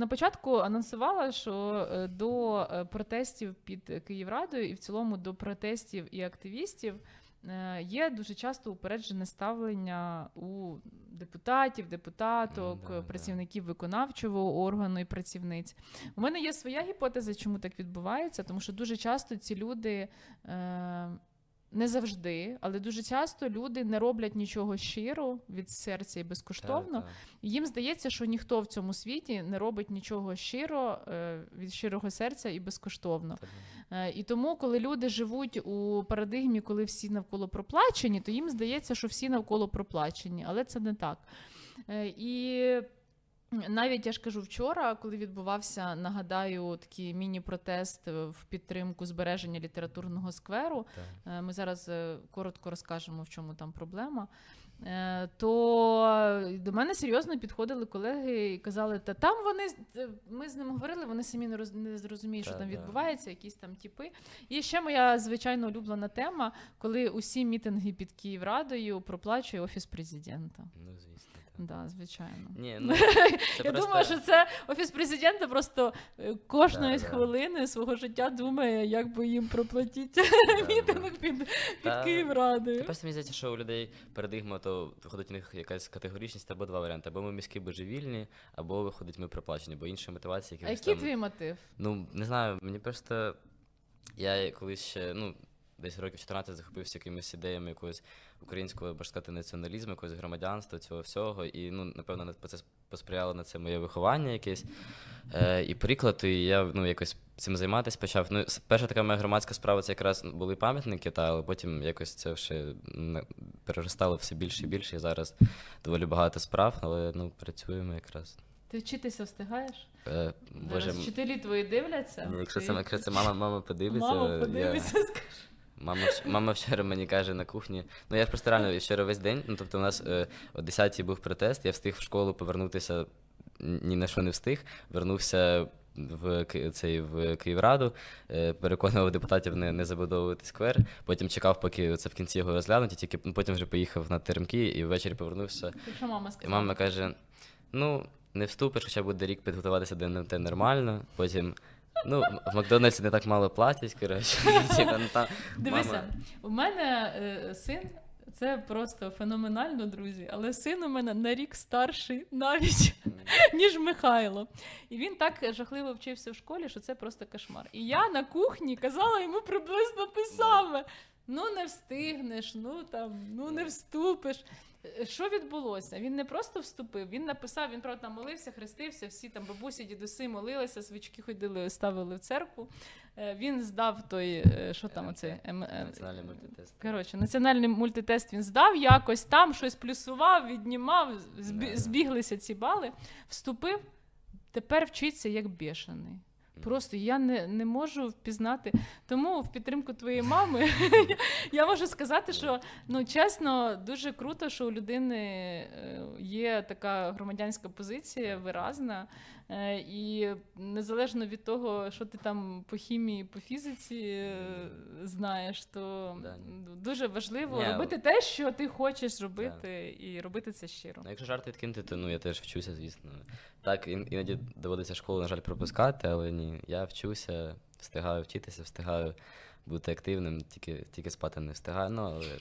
На початку анонсувала, що е, до е, протестів під Київрадою і в цілому до протестів і активістів е, є дуже часто упереджене ставлення у депутатів, депутаток, да. працівників виконавчого органу і працівниць. У мене є своя гіпотеза, чому так відбувається, тому що дуже часто ці люди. Не завжди, але дуже часто люди не роблять нічого щиро від серця і безкоштовно. Та, та. Їм здається, що ніхто в цьому світі не робить нічого щиро е, від щирого серця і безкоштовно. Та, Е, І тому, коли люди живуть у парадигмі, коли всі навколо проплачені, то їм здається, що всі навколо проплачені, але це не так. Е, І навіть я ж кажу, вчора, коли відбувався, нагадаю, такий міні-протест е, в підтримку збереження літературного скверу, та. Е, Ми зараз е, коротко розкажемо, в чому там проблема. То до мене серйозно підходили колеги і казали, та там вони ми з ними говорили, вони самі не роз не зрозуміють, що Та, там да. відбувається, якісь там тіпи. І ще моя звичайно улюблена тема, коли усі мітинги під Київрадою проплачує офіс президента. Ну, звісно. Да, звичайно. Ні, ну, це Я просто... думаю, що це офіс президента просто е, кожної Да, да. хвилини свого життя думає, як би їм проплатити Да, мітинг під, під Київрадою. Та просто мені здається, що у людей парадигма, то виходить у них якась категоричність або два варіанти. Або ми міські божевільні, або виходить ми проплачені, бо іншої мотивації А який там... твій мотив? Ну, не знаю, мені просто. Я колись ще, ну, десь років 14 захопився якимись ідеями якогось українського, можна сказати, націоналізму, якогось громадянства, цього всього. І, ну, напевно, на це посприяло на це моє виховання якесь. Е, і приклад, і я ну, якось цим займатися почав. Ну, перша така моя громадська справа це якраз були пам'ятники, та, але потім якось це ще переростало все більше і більше. І зараз доволі багато справ, але ну, працюємо якраз. Ти вчитися встигаєш? Е, Боже, вчителі твої дивляться. Якщо це, якщо це мама, мама подивиться, Мама я- подивиться, скаже. Мама, вч- мама вчора мені каже на кухні. Ну я ж просто реально вчора весь день. Ну тобто, у нас е, о 10 був протест, я встиг в школу повернутися ні на що не встиг. Вернувся в Ки- цей в Київраду, е, переконував депутатів не, не забудовувати сквер. Потім чекав, поки це в кінці його розглянуть, і тільки ну, потім вже поїхав на теремки і ввечері повернувся. Ти що мама І сказала? мама каже: ну, не вступиш, хоча буде рік підготуватися до НМТ нормально. Потім. Ну, в Макдональдсі не так мало платять, коротше. Типа, ну, там Дивися, мама- у мене е, син. Це просто феноменально, друзі. Але син у мене на рік старший навіть ніж Михайло. І він так жахливо вчився в школі, що це просто кошмар. І я на кухні казала йому приблизно те саме. Ну, не встигнеш, ну там, ну не вступиш. Що відбулося? Він не просто вступив, він написав, він правда молився, хрестився, всі там бабусі, дідуси молилися, свічки ходили, ставили в церкву. Е, Він здав той, е, що там оцей ем- е, Національний мультитест. Коротше, національний мультитест він здав, якось там щось плюсував, віднімав, збіглися ці бали, вступив, тепер вчиться як бешений. Просто я не, не можу впізнати. Тому в підтримку твоєї мами я можу сказати, що ну чесно, дуже круто, що у людини е, є така громадянська позиція виразна. Е, І незалежно від того, що ти там по хімії, по фізиці е, знаєш, то дуже важливо Ні, робити те, що ти хочеш робити, і робити це щиро. Ну, якщо жарти відкинути, то ну я теж вчуся, звісно. Так, іноді доводиться школу, на жаль, пропускати, але ні, я вчуся, встигаю вчитися, встигаю бути активним, тільки, тільки спати не встигаю. Ну, але